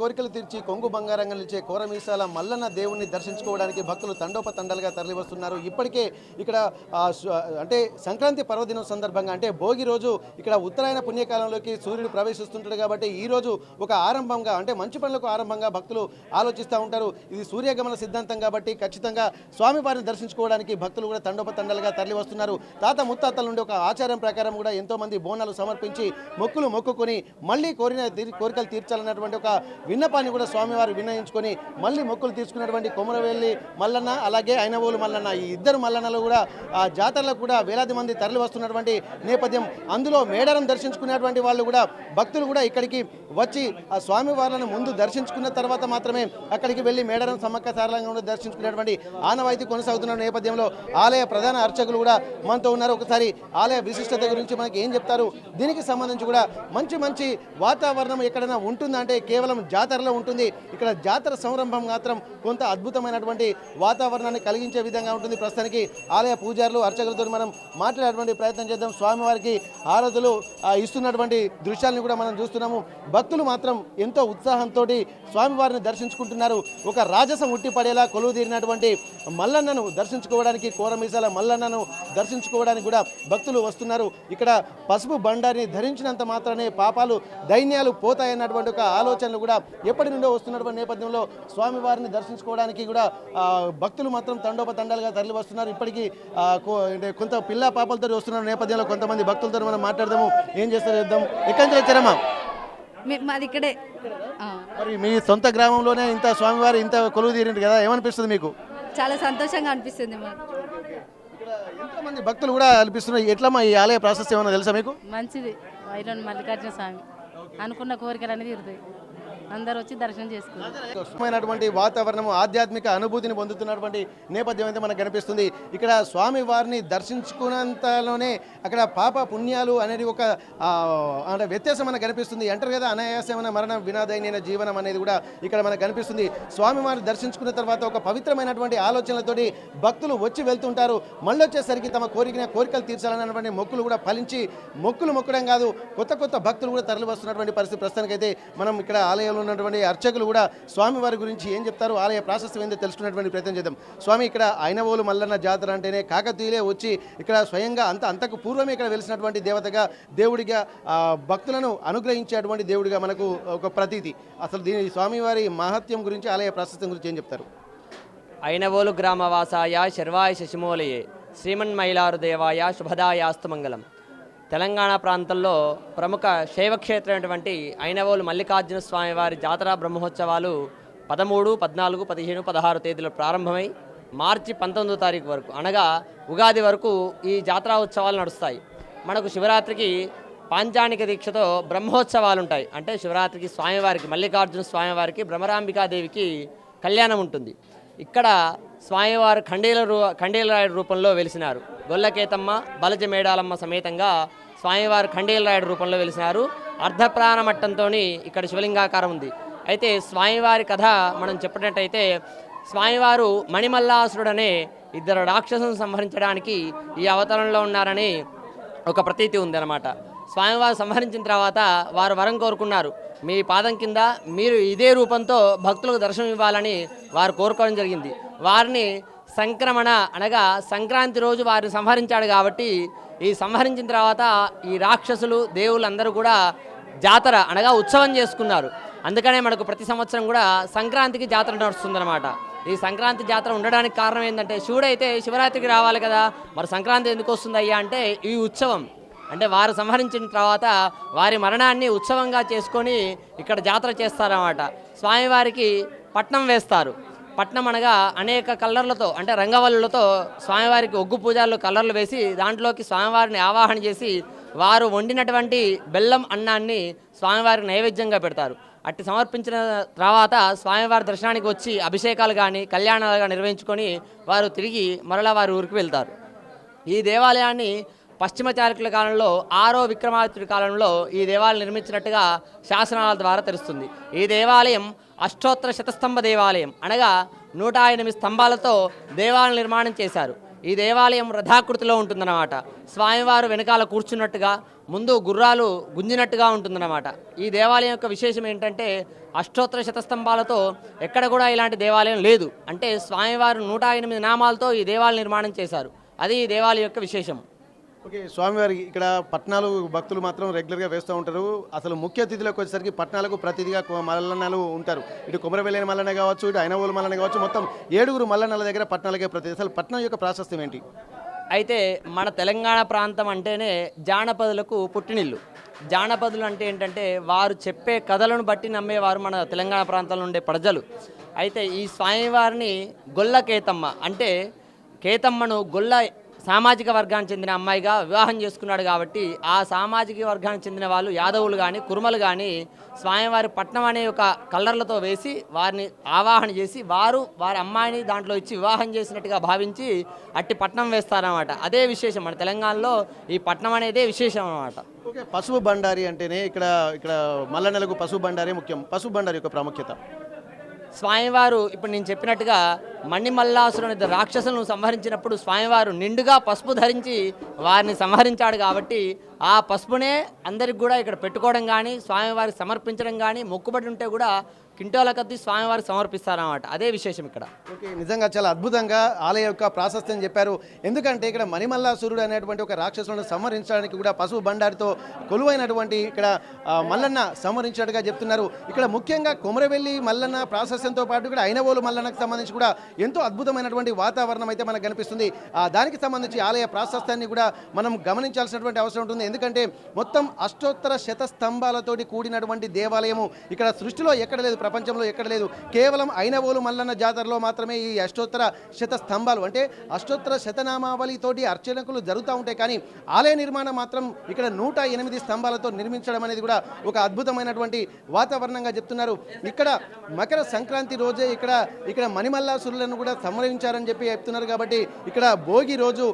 కోరికలు తీర్చి కొంగు బంగారంగా నిలిచే కోరమీసాల మల్లన్న దేవుణ్ణి దర్శించుకోవడానికి భక్తులు తండోపతండాలుగా తరలివస్తున్నారు. ఇప్పటికే ఇక్కడ అంటే సంక్రాంతి పర్వదినం సందర్భంగా అంటే భోగి రోజు ఇక్కడ ఉత్తరాయణ పుణ్యకాలంలోకి సూర్యుడు ప్రవేశిస్తుంటాడు కాబట్టి ఈ రోజు ఒక ఆరంభంగా అంటే మంచి పనులకు ఆరంభంగా భక్తులు ఆలోచిస్తూ ఉంటారు. ఇది సూర్యగమన సిద్ధాంతం కాబట్టి ఖచ్చితంగా స్వామివారిని దర్శించుకోవడానికి భక్తులు కూడా తండోపతండాలుగా తరలి వస్తున్నారు తాత ముత్తాతల నుండి ఒక ఆచారం ప్రకారం కూడా ఎంతో మంది బోనాలు సమర్పించి మొక్కులు మొక్కుకొని మళ్ళీ కోరిన కోరికలు తీర్చాలన్నటువంటి ఒక విన్నపాన్ని కూడా స్వామివారు విన్నయించుకొని మళ్ళీ మొక్కులు తీసుకున్నటువంటి కొమరవెల్లి మల్లన్న అలాగే అయినవోలు మల్లన్న ఈ ఇద్దరు మల్లన్నలు కూడా ఆ జాతరలకు కూడా వేలాది మంది తరలి వస్తున్నటువంటి నేపథ్యం. అందులో మేడారం దర్శించుకునేటువంటి వాళ్ళు కూడా భక్తులు కూడా ఇక్కడికి వచ్చి ఆ స్వామివార్లను ముందు దర్శించుకున్న తర్వాత మాత్రమే అక్కడికి వెళ్ళి మేడారం సమ్మక్క సారలంగా దర్శించుకునేటువంటి ఆనవాయితీ కొనసాగుతున్న నేపథ్యంలో ఆలయ ప్రధాన అర్చకులు కూడా మనతో ఉన్నారు. ఒకసారి ఆలయ విశిష్టత గురించి మనకి ఏం చెప్తారు? దీనికి సంబంధించి కూడా మంచి మంచి వాతావరణం ఎక్కడైనా ఉంటుందంటే కేవలం జాతరలో ఉంటుంది. ఇక్కడ జాతర సంరంభం మాత్రం కొంత అద్భుతమైనటువంటి వాతావరణాన్ని కలిగించే విధంగా ఉంటుంది. ప్రస్తుతానికి ఆలయ పూజారులు అర్చకులతో మనం మాట్లాడేటువంటి ప్రయత్నం చేద్దాం. స్వామివారికి ఆరాధులు ఇస్తున్నటువంటి దృశ్యాలను కూడా మనం చూస్తున్నాము. భక్తులు మాత్రం ఎంతో ఉత్సాహంతో స్వామివారిని దర్శించుకుంటున్నారు. ఒక రాజసం ఉట్టిపడేలా కొలువు తీరినటువంటి మల్లన్నను దర్శించుకోవడానికి కోరమీసాల మల్లన్నను దర్శించుకోవడానికి కూడా భక్తులు వస్తున్నారు. ఇక్కడ పసుపు బండారిని ధరించినంత మాత్రమే పాపాలు దైన్యాలు పోతాయన్నటువంటి ఒక ఆలోచనలు కూడా ఎప్పటి నుండో వస్తున్నటువంటి నేపథ్యంలో స్వామివారిని దర్శించుకోవడానికి కూడా ఆ, భక్తులు మాత్రం తండోపతండాలుగా తరలి వస్తున్నారు. ఇప్పటికీ అంటే కొంత పిల్ల పాపలతో వస్తున్న నేపథ్యంలో కొంతమంది భక్తులతో మనం మాట్లాడదాము. ఏం చేస్తారో చేద్దాం ఎక్కడి నుంచి వచ్చారమ్మా? మే- మాది ఇక్కడే. ఆ. మరి మీ సొంత గ్రామంలోనే ఇంత స్వామివారి ఇంత కొలువు తీరింది కదా ఏమనిపిస్తుంది మీకు? చాలా సంతోషంగా అనిపిస్తుంది మాకు. ఇక్కడ ఎంతమంది భక్తులు కూడా అనిపిస్తున్నారు. ఎట్లమ్మా ఈ ఆలయ ప్రాసెస్ ఏమైనా తెలుసా మీకు? మంచిది. వైరన్ మల్లికార్జున స్వామి. అనుకున్న కోరికలు అనేది తీరుతాయి. అందరూ వచ్చి దర్శనం చేసుకున్నారు స్వచ్ఛమైనటువంటి వాతావరణం ఆధ్యాత్మిక అనుభూతిని పొందుతున్నటువంటి నేపథ్యం అయితే మనకు కనిపిస్తుంది. ఇక్కడ స్వామి వారిని దర్శించుకున్నంతలోనే అక్కడ పాప పుణ్యాలు అనేది ఒక అంటే వ్యత్యాసం మనకు కనిపిస్తుంది. అంటారు కదా అనాయాసమైన మరణం వినాదైన జీవనం అనేది కూడా ఇక్కడ మనకు కనిపిస్తుంది. స్వామి వారిని దర్శించుకున్న తర్వాత ఒక పవిత్రమైనటువంటి ఆలోచనలతోటి భక్తులు వచ్చి వెళ్తుంటారు. మళ్ళీ వచ్చేసరికి తమ కోరిక కోరికలు తీర్చాలన్నటువంటి మొక్కులు కూడా ఫలించి మొక్కులు మొక్కడం కాదు కొత్త కొత్త భక్తులు కూడా తరలి వస్తున్నటువంటి పరిస్థితి ప్రస్తుతానికైతే మనం ఇక్కడ ఆలయంలో ఉన్నటువంటి అర్చకులు కూడా స్వామి వారి గురించి ఏం చెప్తారు ఆలయ ప్రాశస్తం ఏందో తెలుసుకునేటువంటి ప్రయత్నం చేద్దాం. స్వామి ఇక్కడ ఐనవోలు మల్లన్న జాతర అంటేనే కాకతీయులే వచ్చి ఇక్కడ స్వయంగా అంత అంతకు పూర్వమే ఇక్కడ వెలిసినటువంటి దేవతగా దేవుడిగా భక్తులను అనుగ్రహించేటువంటి దేవుడిగా మనకు ఒక ప్రతీతి. అసలు దీని స్వామివారి మహత్యం గురించి ఆలయ ప్రాశస్తం గురించి ఏం చెప్తారు? ఐనవోలు గ్రామవాసాయ శర్వాయ శశిమూలయే. శ్రీమన్మైలారు దేవాయ శుభదాయాస్తు మంగళం తెలంగాణ ప్రాంతంలో ప్రముఖ శైవక్షేత్రమైనటువంటి ఐనవోలు మల్లికార్జున స్వామి వారి జాతర బ్రహ్మోత్సవాలు పదమూడు పద్నాలుగు పదిహేను పదహారు తేదీలో ప్రారంభమై మార్చి పంతొమ్మిదో తారీఖు వరకు అనగా ఉగాది వరకు ఈ జాతరా ఉత్సవాలు నడుస్తాయి. మనకు శివరాత్రికి పాంచానిక దీక్షతో బ్రహ్మోత్సవాలు ఉంటాయి. అంటే శివరాత్రికి స్వామివారికి మల్లికార్జున స్వామివారికి భ్రమరాంబికాదేవికి కళ్యాణం ఉంటుంది. ఇక్కడ స్వామివారు ఖండీల రూ ఖండీలరాయుడు రూపంలో వెలిసినారు. గొల్లకేతమ్మ బలజ మేడాలమ్మ సమేతంగా స్వామివారు ఖండేలరాయుడు రూపంలో వెలిసినారు. అర్ధప్రాణ మట్టంతో ఇక్కడ శివలింగాకారం ఉంది. అయితే స్వామివారి కథ మనం చెప్పినట్టయితే స్వామివారు మణిమల్లాసురుడనే ఇద్దరు రాక్షసును సంహరించడానికి ఈ అవతారంలో ఉన్నారని ఒక ప్రతీతి ఉందన్నమాట. స్వామివారు సంహరించిన తర్వాత వారు వరం కోరుకున్నారు. మీ పాదం కింద మీరు ఇదే రూపంతో భక్తులకు దర్శనం ఇవ్వాలని వారు కోరుకోవడం జరిగింది. వారిని సంక్రమణ అనగా సంక్రాంతి రోజు వారిని సంహరించాడు కాబట్టి ఈ సంహరించిన తర్వాత ఈ రాక్షసులు దేవుళ్ళు అందరూ కూడా జాతర అనగా ఉత్సవం చేసుకున్నారు. అందుకనే మనకు ప్రతి సంవత్సరం కూడా సంక్రాంతికి జాతర నడుస్తుందన్నమాట. ఈ సంక్రాంతి జాతర ఉండడానికి కారణం ఏంటంటే శివుడైతే శివరాత్రికి రావాలి కదా మరి సంక్రాంతి ఎందుకు వస్తుంది అయ్యా అంటే ఈ ఉత్సవం. అంటే వారు సంహరించిన తర్వాత వారి మరణాన్ని ఉత్సవంగా చేసుకొని ఇక్కడ జాతర చేస్తారన్నమాట. స్వామివారికి పట్నం వేస్తారు. పట్నం అనగా అనేక కలర్లతో అంటే రంగవల్లులతో స్వామివారికి ఒగ్గు పూజాలు కలర్లు వేసి దాంట్లోకి స్వామివారిని ఆవాహన చేసి వారు వండినటువంటి బెల్లం అన్నాన్ని స్వామివారికి నైవేద్యంగా పెడతారు. అట్టి సమర్పించిన తర్వాత స్వామివారి దర్శనానికి వచ్చి అభిషేకాలు కానీ కళ్యాణాలుగా నిర్వహించుకొని వారు తిరిగి మరలా వారి ఊరికి వెళ్తారు. ఈ దేవాలయాన్ని పశ్చిమ చాళుక్యుల కాలంలో ఆరో విక్రమాదిత్యుడి కాలంలో ఈ దేవాలయం నిర్మించినట్టుగా శాసనాల ద్వారా తెలుస్తుంది. ఈ దేవాలయం అష్టోత్తర శతస్తంభ దేవాలయం అనగా నూట ఎనిమిది స్తంభాలతో దేవాలయం నిర్మాణం చేశారు. ఈ దేవాలయం రథాకృతిలో ఉంటుందన్నమాట. స్వామివారు వెనకాల కూర్చున్నట్టుగా ముందు గుర్రాలు గుంజినట్టుగా ఉంటుందన్నమాట. ఈ దేవాలయం యొక్క విశేషం ఏంటంటే అష్టోత్తర శతస్తంభాలతో ఎక్కడ కూడా ఇలాంటి దేవాలయం లేదు. అంటే స్వామివారు నూట ఎనిమిది నామాలతో ఈ దేవాలయం నిర్మాణం చేశారు. అది ఈ దేవాలయం యొక్క విశేషం. ఓకే స్వామివారి ఇక్కడ పట్నాలు భక్తులు మాత్రం రెగ్యులర్గా వేస్తూ ఉంటారు. అసలు ముఖ్య అతిథులకు వచ్చేసరికి పట్నాలకు ప్రతిదిగా మల్లన్నలు ఉంటారు. ఇటు కుమరవెల్లిన మల్లన్న కావచ్చు ఇటు అయినవోలు మల్లన్న కావచ్చు మొత్తం ఏడుగురు మల్లన్నల దగ్గర పట్నాలకే ప్రతి అసలు పట్నం యొక్క ప్రాశస్త్యం ఏంటి? అయితే మన తెలంగాణ ప్రాంతం అంటేనే జానపదులకు పుట్టినిల్లు. జానపదులు అంటే ఏంటంటే వారు చెప్పే కథలను బట్టి నమ్మేవారు మన తెలంగాణ ప్రాంతంలో ఉండే ప్రజలు. అయితే ఈ స్వామివారిని గొల్ల కేతమ్మ అంటే కేతమ్మను గొల్ల సామాజిక వర్గానికి చెందిన అమ్మాయిగా వివాహం చేసుకున్నాడు కాబట్టి ఆ సామాజిక వర్గానికి చెందిన వాళ్ళు యాదవులు కానీ కురుమలు కానీ స్వామివారి పట్నం అనే ఒక కలర్లతో వేసి వారిని ఆవాహన చేసి వారు వారి అమ్మాయిని దాంట్లో ఇచ్చి వివాహం చేసినట్టుగా భావించి అట్టి పట్నం వేస్తారన్నమాట. అదే విశేషం మన తెలంగాణలో ఈ పట్నం అనేదే విశేషం అనమాట పశువు బండారి అంటేనే ఇక్కడ ఇక్కడ మల్లన్నలకు పశువు బండారే ముఖ్యం. పశువు బండారి యొక్క ప్రాముఖ్యత. స్వామివారు ఇప్పుడు నేను చెప్పినట్టుగా మణిమల్లాసురుని ఇద్దరు రాక్షసులను సంహరించినప్పుడు స్వామివారు నిండుగా పసుపు ధరించి వారిని సంహరించాడు కాబట్టి ఆ పసుపునే అందరికి కూడా ఇక్కడ పెట్టుకోవడం కానీ స్వామివారికి సమర్పించడం కానీ మొక్కుబడి ఉంటే కూడా కింటోల కత్తి స్వామివారికి సమర్పిస్తారన్నమాట. అదే విశేషం ఇక్కడ. ఓకే నిజంగా చాలా అద్భుతంగా ఆలయ యొక్క ప్రాశస్త్యం చెప్పారు. ఎందుకంటే ఇక్కడ మణిమల్లాసురుడు అనేటువంటి ఒక రాక్షసులను సంహరించడానికి కూడా పశువు బండారితో కొలువైనటువంటి ఇక్కడ మల్లన్న సంహరించినట్టుగా చెప్తున్నారు. ఇక్కడ ముఖ్యంగా కుమరవెల్లి మల్లన్న ప్రాశస్త్యంతో పాటు ఇక్కడ అయినవోలు మల్లన్నకు సంబంధించి కూడా ఎంతో అద్భుతమైనటువంటి వాతావరణం అయితే మనకు కనిపిస్తుంది. ఆ దానికి సంబంధించి ఆలయ ప్రాశస్త్యాన్ని కూడా మనం గమనించాల్సినటువంటి అవసరం ఉంటుంది. ఎందుకంటే మొత్తం అష్టోత్తర శత స్తంభాలతోటి కూడినటువంటి దేవాలయము ఇక్కడ సృష్టిలో ఎక్కడ లేదు ప్రపంచంలో ఎక్కడ లేదు. కేవలం ఐనవోలు మల్లన్న జాతరలో మాత్రమే ఈ అష్టోత్తర శత స్తంభాలు అంటే అష్టోత్తర శతనామావళితోటి అర్చనకులు జరుగుతూ ఉంటాయి. కానీ ఆలయ నిర్మాణం మాత్రం ఇక్కడ నూట ఎనిమిది స్తంభాలతో నిర్మించడం అనేది కూడా ఒక అద్భుతమైనటువంటి వాతావరణంగా చెప్తున్నారు. ఇక్కడ మకర సంక్రాంతి రోజే ఇక్కడ ఇక్కడ మణిమల్లాసురులను కూడా సంహరించారని చెప్పి చెప్తున్నారు. కాబట్టి ఇక్కడ భోగి రోజు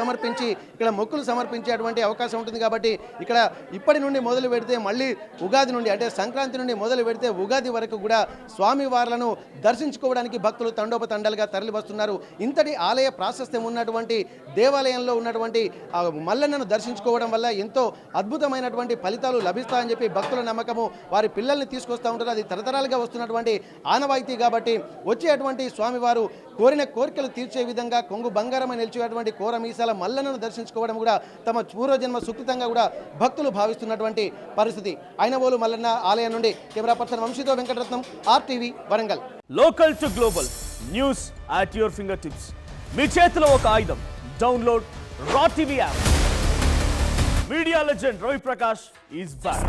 సమర్పించి ఇక్కడ మొక్కులు సమర్పించేటువంటి అవకాశం ఉంటుంది. కాబట్టి ఇక్కడ ఇప్పటి నుండి మొదలు పెడితే మళ్ళీ ఉగాది నుండి అంటే సంక్రాంతి నుండి మొదలు పెడితే ఉగాది వరకు కూడా స్వామివార్లను దర్శించుకోవడానికి భక్తులు తండోపతండాలుగా తరలి వస్తున్నారు ఇంతటి ఆలయ ప్రాశస్త్యం ఉన్నటువంటి దేవాలయంలో ఉన్నటువంటి ఆ మల్లన్నను దర్శించుకోవడం వల్ల ఎంతో అద్భుతమైనటువంటి ఫలితాలు లభిస్తాయని చెప్పి భక్తుల నమ్మకము. వారి పిల్లల్ని తీసుకొస్తూ ఉంటారు. అది తరతరాలుగా వస్తున్నటువంటి ఆనవాయితీ కాబట్టి వచ్చేటువంటి స్వామివారు కోరిన కోరికలు తీర్చే విధంగా కొంగు బంగారమై నిలిచేటువంటి కోరమీసాల మల్లన్నను దర్శించుకోవడం కూడా తమ పూర్వజన్మ సుకృతంగా కూడా భక్తులు భావిస్తున్నటువంటి పరిస్థితి. అయినవోలు మల్లన్న ఆలయం నుండి camera person వంశీతో Venkataratnam RTV Warangal. Local to global news at your finger tips మీ చేతిలో ఒక ఆయుధం. Download R TV app media legend Ravi Prakash is back